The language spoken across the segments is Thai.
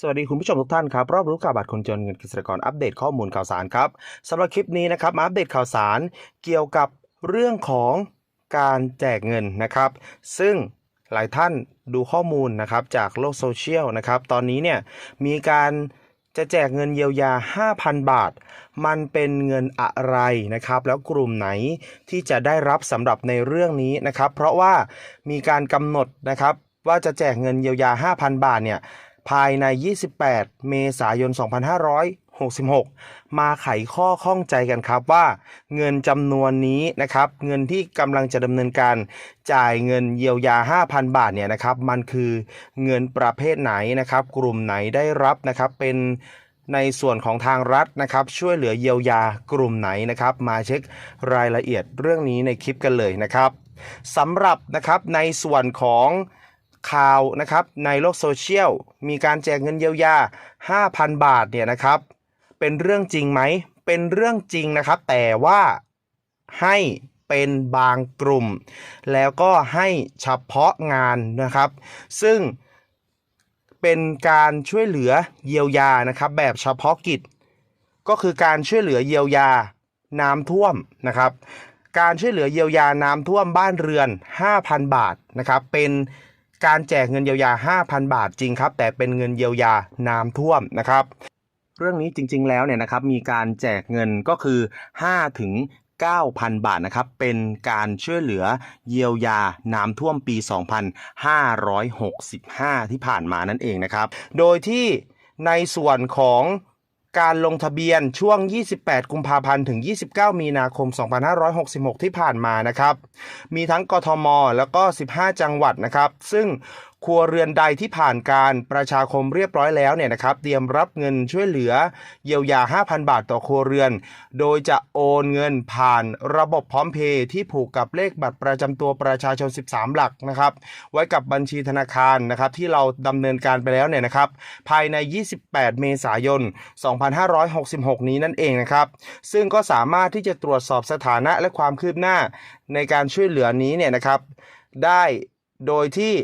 สวัสดีคุณผู้ชมทุกท่านครับรอบรู้ข่าวบัตรคนจนเงินเกษตรกรอัปเดตข้อมูลข่าวสารครับสำหรับคลิปนี้นะครับมาอัปเดตข่าวสารเกี่ยวกับเรื่องของการแจกเงินนะครับ ซึ่งหลายท่านดูข้อมูลนะครับจากโลกโซเชียลนะครับตอนนี้เนี่ยมีการจะแจกเงินเยียวยา 5,000 บาท มันเป็นเงินอะไรนะครับ แล้วกลุ่มไหนที่จะได้รับสำหรับในเรื่องนี้นะครับ เพราะว่ามีการกำหนดนะครับว่าจะแจกเงินเยียวยา 5,000 บาทเนี่ย ภายใน 28 เมษายน 2566 มาไขข้อข้องใจกันครับว่า เงินจำนวนนี้นะครับ เงินที่กำลังจะดำเนินการจ่ายเงินเยียวยา 5,000 บาทเนี่ยนะครับ มันคือเงินประเภทไหนนะครับ กลุ่มไหนได้รับนะครับ เป็นในส่วนของทางรัฐนะครับ ช่วยเหลือเยียวยากลุ่มไหนนะครับ มาเช็ครายละเอียดเรื่องนี้ในคลิปกันเลยนะครับสำหรับนะครับในส่วนของ ข่าวนะครับในโลกโซเชียลมีการแจกเงินเยียวยา 5,000 บาทเนี่ยนะครับ เป็นเรื่องจริงไหม เป็นเรื่องจริงนะครับ แต่ว่าให้เป็นบางกลุ่ม แล้วก็ให้เฉพาะงานนะครับ ซึ่งเป็นการช่วยเหลือเยียวยานะครับ แบบเฉพาะกิจ ก็คือการช่วยเหลือเยียวยาน้ำท่วมนะครับ การช่วยเหลือเยียวยาน้ำท่วมบ้านเรือน 5,000 บาทนะครับ เป็น การแจกเงินเยียวยา 5,000 บาทจริงครับ แต่เป็นเงินเยียวยาน้ำท่วมนะครับ เรื่องนี้จริง ๆ แล้วเนี่ยนะครับมีการแจกเงินก็คือ5ถึง9,000 บาทนะครับ เป็นการช่วยเหลือเยียวยาน้ำท่วมปี 2565 ที่ผ่านมานั่นเองนะครับ โดยที่ในส่วนของ การลงทะเบียนช่วง 28 กุมภาพันธ์ ถึง 29 มีนาคม 2566 ที่ผ่านมานะครับ มีทั้งกทม แล้วก็ 15 จังหวัดนะครับ ซึ่ง ครัวเรือนใดที่ผ่านการประชาคมเรียบร้อยแล้วเนี่ยนะครับเตรียมรับเงินช่วยเหลือเยียวยา 5,000 บาทต่อครัวเรือน โดยจะโอนเงินผ่านระบบพร้อมเพย์ที่ผูกกับเลขบัตรประจำตัวประชาชน 13 หลักนะครับไว้กับบัญชีธนาคารนะครับที่เราดำเนินการไปแล้วเนี่ยนะครับภายใน 28 เมษายน 2566 นี้นั่นเองนะครับซึ่งก็สามารถที่จะตรวจสอบสถานะและความคืบหน้าในการช่วยเหลือนี้เนี่ยนะครับได้โดยที่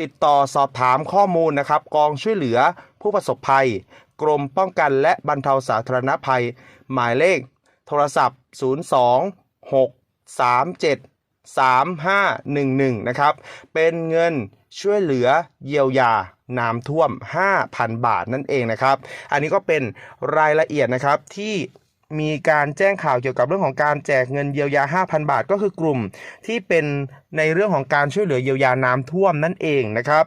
ติดต่อสอบถามข้อมูลนะครับ กองช่วยเหลือผู้ประสบภัย กรมป้องกันและบรรเทาสาธารณภัย หมายเลข โทรศัพท์ 02 637 3511 นะครับ เป็นเงินช่วยเหลือเยียวยาน้ำท่วม 5,000 บาทนั่นเองนะครับ อันนี้ก็เป็นรายละเอียดนะครับที่ มีการแจ้งข่าวเกี่ยวกับเรื่องของการแจกเงินเยียวยา 5,000 บาท ก็คือกลุ่มที่เป็นในเรื่องของการช่วยเหลือเยียวยาน้ำท่วมนั่นเองนะครับ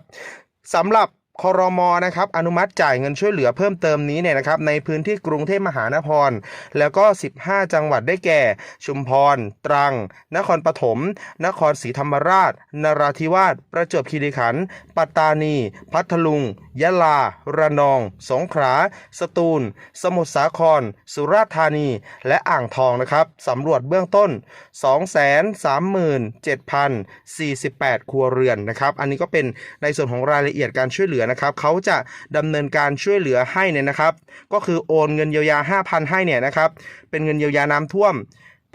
สำหรับคอรมอนะครับอนุมัติจ่ายเงินช่วยเหลือเพิ่มเติมนี้เนี่ยนะครับในพื้นที่กรุงเทพมหานคร แล้วก็ 15 จังหวัดได้แก่ ชุมพร ตรัง นครปฐมนครศรีธรรมราชนราธิวาสประจวบคีรีขันธ์ปัตตานี พัทลุง ยะลา ระนอง สงขลา สตูล สมุทรสาคร สุราษฎร์ธานี และอ่างทองนะครับสำรวจเบื้องต้น 237,048 ครัวเรือนนะครับ อันนี้ก็เป็นในส่วนของรายละเอียดการช่วยเหลือนะครับ เขาจะดำเนินการช่วยเหลือให้เนี่ยนะครับ ก็คือโอนเงินเยียวยา 5,000 ให้เนี่ยนะครับ เป็นเงินเยียวยาน้ำท่วม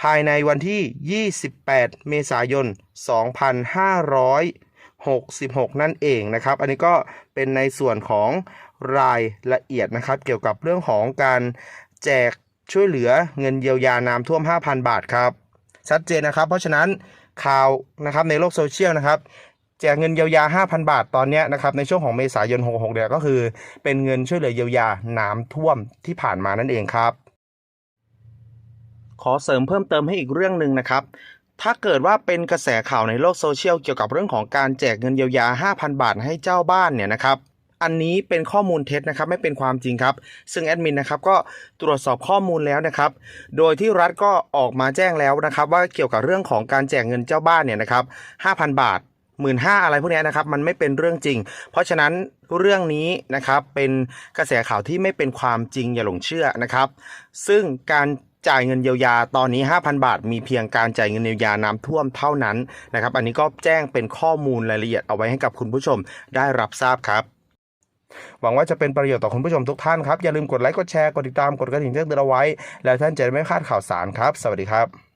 ภายในวันที่ 28 เมษายน 66 นั่นเองนะครับ อันนี้ก็เป็นในส่วนของรายละเอียดนะครับ เกี่ยวกับเรื่องของการแจกช่วยเหลือเงินเยียวยาน้ำท่วม 5,000 บาทครับ ชัดเจนนะครับ เพราะฉะนั้นข่าวนะครับในโลกโซเชียลนะครับแจกเงินเยียวยา 5,000 บาทตอนนี้นะครับในช่วงของเมษายน 66 เนี่ยก็คือ เป็นเงินช่วยเหลือเยียวยาน้ำท่วมที่ผ่านมานั่นเองครับ ขอเสริมเพิ่มเติมให้อีกเรื่องหนึ่งนะครับ ถ้าเกิดว่าเป็นกระแสข่าวในโลกโซเชียลเกี่ยวกับเรื่องของการแจกเงินเยียวยา 5,000 บาทให้เจ้าบ้านเนี่ยนะครับ อันนี้เป็นข้อมูลเท็จนะครับไม่เป็นความจริงครับ ซึ่งแอดมินนะครับก็ตรวจสอบข้อมูลแล้วนะครับ โดยที่รัฐก็ออกมาแจ้งแล้วนะครับ ว่าเกี่ยวกับเรื่องของการแจกเงินเจ้าบ้านเนี่ยนะครับ 5,000 บาทหมื่นห้าอะไรพวกนี้นะครับมันไม่เป็นเรื่องจริง เพราะฉะนั้นเรื่องนี้นะครับเป็นกระแสข่าวที่ไม่เป็นความจริงอย่าหลงเชื่อนะครับ ซึ่งการ จ่ายเงินเยียวยาตอนนี้ 5,000 บาท มีเพียงการจ่ายเงินเยียวยาน้ำท่วมเท่านั้นนะครับอันนี้ก็แจ้งเป็นข้อมูลรายละเอียดเอาไว้ให้กับคุณผู้ชมได้รับทราบครับหวังว่าจะเป็นประโยชน์ต่อคุณผู้ชมทุกท่านครับ อย่าลืมกดไลค์ กดแชร์ กดติดตาม กดกระดิ่งแจ้งเตือนเอาไว้ แล้วท่านจะไม่พลาดข่าวสารครับ สวัสดีครับ